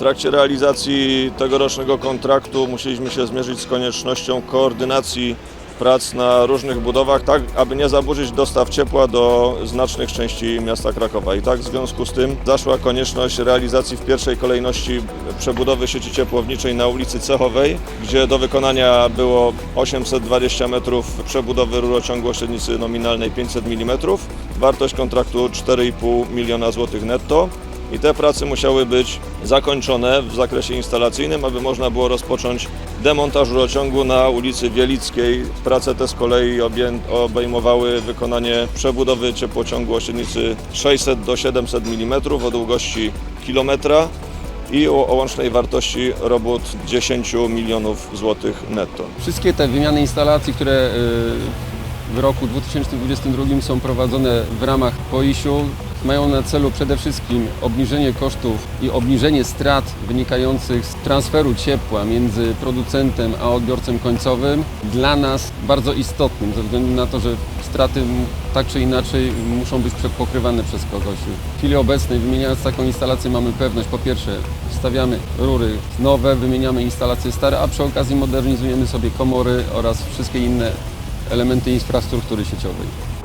trakcie realizacji tegorocznego kontraktu musieliśmy się zmierzyć z koniecznością koordynacji prac na różnych budowach, tak aby nie zaburzyć dostaw ciepła do znacznych części miasta Krakowa. I tak w związku z tym zaszła konieczność realizacji w pierwszej kolejności przebudowy sieci ciepłowniczej na ulicy Cechowej, gdzie do wykonania było 820 metrów przebudowy rurociągu o średnicy nominalnej 500 mm. Wartość kontraktu 4,5 miliona złotych netto. I te prace musiały być zakończone w zakresie instalacyjnym, aby można było rozpocząć demontaż rurociągu na ulicy Wielickiej. Prace te z kolei obejmowały wykonanie przebudowy ciepłociągu o średnicy 600 do 700 mm o długości kilometra i o, łącznej wartości robót 10 milionów złotych netto. Wszystkie te wymiany instalacji, które y, w roku 2022 są prowadzone w ramach POIS-u mają na celu przede wszystkim obniżenie kosztów i obniżenie strat wynikających z transferu ciepła między producentem a odbiorcą końcowym. Dla nas bardzo istotnym, ze względu na to, że straty tak czy inaczej muszą być pokrywane przez kogoś. W chwili obecnej wymieniając taką instalację mamy pewność, po pierwsze wstawiamy rury nowe, wymieniamy instalacje stare, a przy okazji modernizujemy sobie komory oraz wszystkie inne elementy infrastruktury sieciowej.